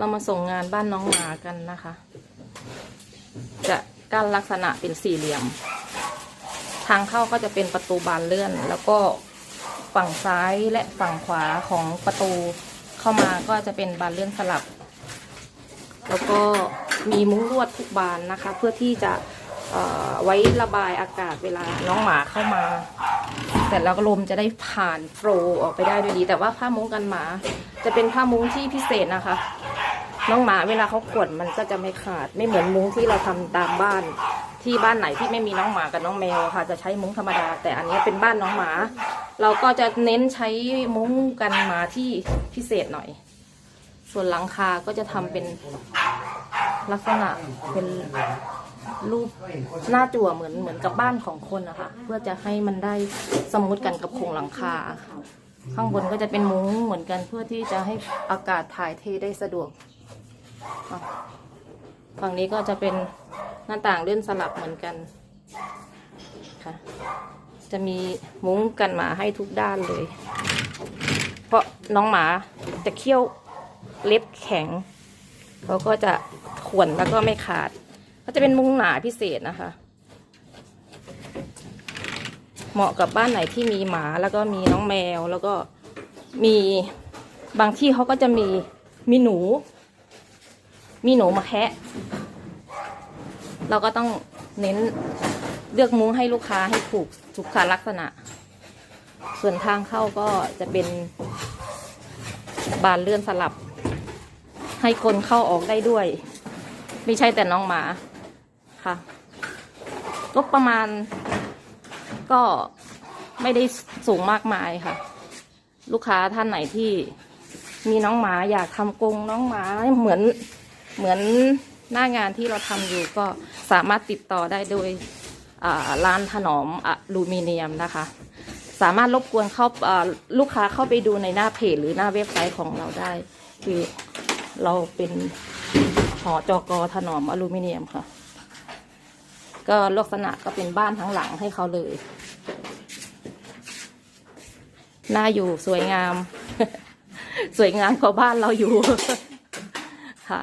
เรามาส่งงานบ้านน้องหมากันนะคะ จะกั้นลักษณะเป็นสี่เหลี่ยม ทางเข้าก็จะเป็นประตูบานเลื่อน แล้วก็ฝั่งซ้ายและฝั่งขวาของประตูเข้ามาก็จะเป็นบานเลื่อนสลับ แล้วก็มีมุ้งลวดทุกบานนะคะ เพื่อที่จะไว้ระบายอากาศเวลาน้องหมาเข้ามาแต่แล้วก็ลมจะได้ผ่านโฟลออกไปได้ด้วยดี แต่ว่าผ้ามุ้งกันหมา จะเป็นผ้ามุ้งที่พิเศษนะคะ น้องหมาเวลาเขาขวนมันก็จะไม่ขาด ไม่เหมือนมุ้งที่เราทำตามบ้าน ที่บ้านไหนที่ไม่มีน้องหมากับน้องแมวค่ะ จะใช้มุ้งธรรมดา แต่อันนี้เป็นบ้านน้องหมา เราก็จะเน้นใช้มุ้งกันหมาที่พิเศษหน่อย ส่วนหลังคาก็จะทำเป็นลักษณะเป็นรูปหน้าจั่วเหมือนเหมือนกับบ้านของคนนะคะเพื่อจะให้มันได้สมูทกันกับโครงหลังคา ข้างบนก็จะเป็นมุ้งเหมือนกันเพื่อที่จะให้อากาศถ่ายเทได้สะดวก ฝั่งนี้ก็จะเป็นหน้าต่างเลื่อนสลับเหมือนกันค่ะ จะมีมุ้งกันหมาให้ทุกด้านเลย เพราะน้องหมาจะเคี้ยวเล็บแข็งเขาก็จะข่วนแล้วก็ไม่ขาด ก็จะเป็นมุ้งหนาพิเศษนะคะ เหมาะกับบ้านไหนที่มีหมาแล้วก็มีน้องแมวแล้วก็มีบางที่เขาก็จะมีมีหนู มีหนูมาแคะเราก็ต้องเน้นเลือกมุ้งให้ลูกค้าให้ถูกสุขลักษณะ ส่วนทางเข้าก็จะเป็นบานเลื่อนสลับ ให้คนเข้าออกได้ด้วย ไม่ใช่แต่น้องหมาค่ะงบประมาณก็ไม่ได้สูงมากมายค่ะ ลูกค้าท่านไหนที่มีน้องหมาอยากทำกรงน้องหมาเหมือน เหมือนหน้างานที่เราทำอยู่ก็สามารถติดต่อได้โดยอ่าร้านถนอมอลูมิเนียมนะคะ สามารถรบกวนเข้าาลูกค้าเข้าไปดูในหน้าเพจหรือหน้าเว็บไซต์ของเราได้ คือเราเป็นหอจกถนอมอลูมิเนียมค่ะ ก็ลักษณะก็เป็นบ้านทั้งหลังให้เขาเลยน่าอยู่สวยงาม สวยงามกว่าบ้านเราอยู่ค่ะ